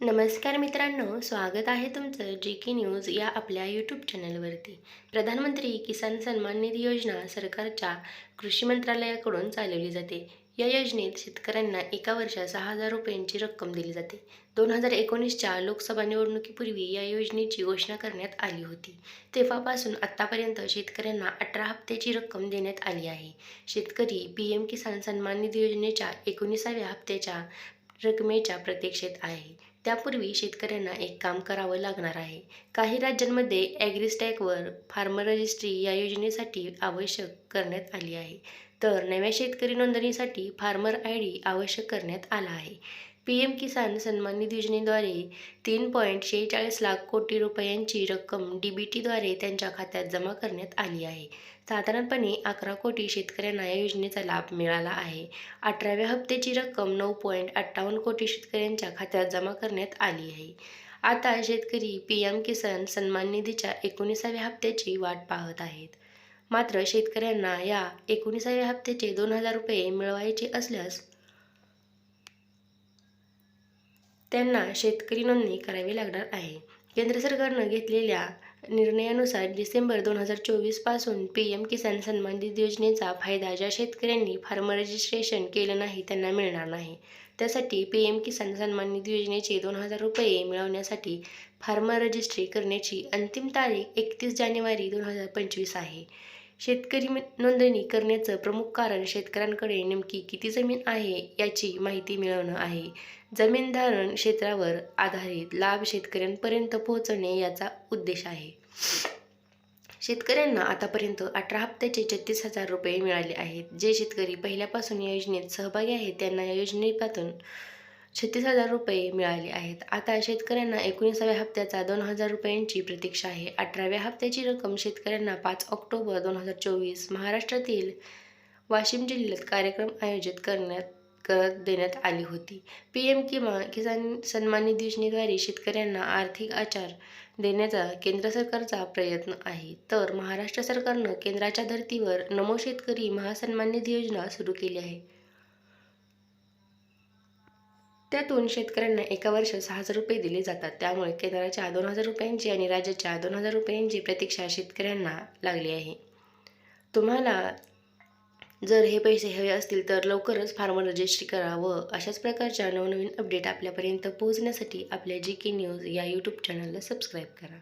नमस्कार मित्रांनो स्वागत आहे तुमचं जी के न्यूज या आपल्या यूट्यूब चॅनलवरती प्रधानमंत्री किसान सन्मान निधी योजना सरकारच्या कृषी मंत्रालयाकडून चालवली जाते. या योजनेत शेतकऱ्यांना एका वर्षात सहा हजार रुपयांची रक्कम दिली जाते. दोन हजार एकोणीसच्या लोकसभा निवडणुकीपूर्वी या योजनेची घोषणा करण्यात आली होती. तेव्हापासून आत्तापर्यंत शेतकऱ्यांना अठरा हप्त्याची रक्कम देण्यात आली आहे. शेतकरी पी एम किसान सन्मान निधी योजनेच्या एकोणीसाव्या हप्त्याच्या रकमेच्या प्रतीक्षेत आहे. त्यापूर्वी शेतकऱ्यांना एक काम करावं लागणार आहे. काही राज्यांमध्ये ॲग्रिस्टॅकवर फार्मर रजिस्ट्री या योजनेसाठी आवश्यक करण्यात आली आहे. तर नव्या शेतकरी नोंदणीसाठी फार्मर आय डी आवश्यक करण्यात आला आहे. पी एम किसान सन्मान निधी योजनेद्वारे तीन पॉईंट शेहेचाळीस लाख कोटी रुपयांची रक्कम डी बी टीद्वारे त्यांच्या खात्यात जमा करण्यात आली आहे. साधारणपणे अकरा कोटी शेतकऱ्यांना या योजनेचा लाभ मिळाला आहे. अठराव्या हप्त्याची रक्कम नऊ पॉईंट अठ्ठावन्न कोटी शेतकऱ्यांच्या खात्यात जमा करण्यात आली आहे. आता शेतकरी पी एम किसान सन्मान निधीच्या एकोणीसाव्या हप्त्याची वाट पाहत आहेत. मात्र शेतकऱ्यांना या एकोणीसाव्या हप्त्याचे दोन हजार रुपये मिळवायचे असल्यास त्यांना शेतकरी नोंदणी करावी लागणार आहे. केंद्र सरकारनं घेतलेल्या निर्णयानुसार डिसेंबर दोन हजार चोवीसपासून पी एम किसान सन्मान निधी योजनेचा फायदा ज्या शेतकऱ्यांनी फार्म रजिस्ट्रेशन केलं नाही त्यांना मिळणार नाही. त्यासाठी पी एम किसान सन्मान निधी योजनेचे दोन हजार रुपये मिळवण्यासाठी फार्मर रजिस्ट्री करण्याची अंतिम तारीख एकतीस जानेवारी दोन हजार पंचवीस आहे. शेतकरी नोंदणी करण्याचं प्रमुख कारण शेतकऱ्यांकडे नेमकी किती जमीन आहे याची माहिती मिळवणं आहे. जमीन धारण क्षेत्रावर आधारित लाभ शेतकऱ्यांपर्यंत पोहोचवणे याचा उद्देश आहे. शेतकऱ्यांना आतापर्यंत अठरा हप्त्याचे छत्तीस हजार रुपये मिळाले आहेत. जे शेतकरी पहिल्यापासून या योजनेत सहभागी आहेत त्यांना या योजनेपासून छत्तीस हजार रुपये मिळाले आहेत. आता शेतकऱ्यांना एकोणीसाव्या हप्त्याचा दोन हजार रुपयांची प्रतीक्षा आहे. अठराव्या हप्त्याची रक्कम शेतकऱ्यांना पाच ऑक्टोबर दोन हजार चोवीस महाराष्ट्रातील वाशिम जिल्ह्यात कार्यक्रम आयोजित करण्यात करत देण्यात आली होती. पी एम किमा किसान सन्मान निधी योजनेद्वारे शेतकऱ्यांना आर्थिक आचार देण्याचा केंद्र सरकारचा प्रयत्न आहे. तर महाराष्ट्र सरकारनं केंद्राच्या धर्तीवर नमो शेतकरी महासन्मान निधी योजना सुरू केली आहे. त्यातून शेतकऱ्यांना एका वर्षात सहा हजार रुपये दिले जातात. त्यामुळे केंद्राच्या दोन हजार रुपयांची आणि राज्याच्या दोन हजार रुपयांची प्रतीक्षा शेतकऱ्यांना लागली आहे. तुम्हाला जर हे पैसे हवे असतील तर लवकरच फार्मर रजिस्ट्री करा व अशाच प्रकारच्या नवनवीन अपडेट आपल्यापर्यंत पोहोचण्यासाठी आपल्या जी के न्यूज या यूट्यूब चॅनलला सबस्क्राईब करा.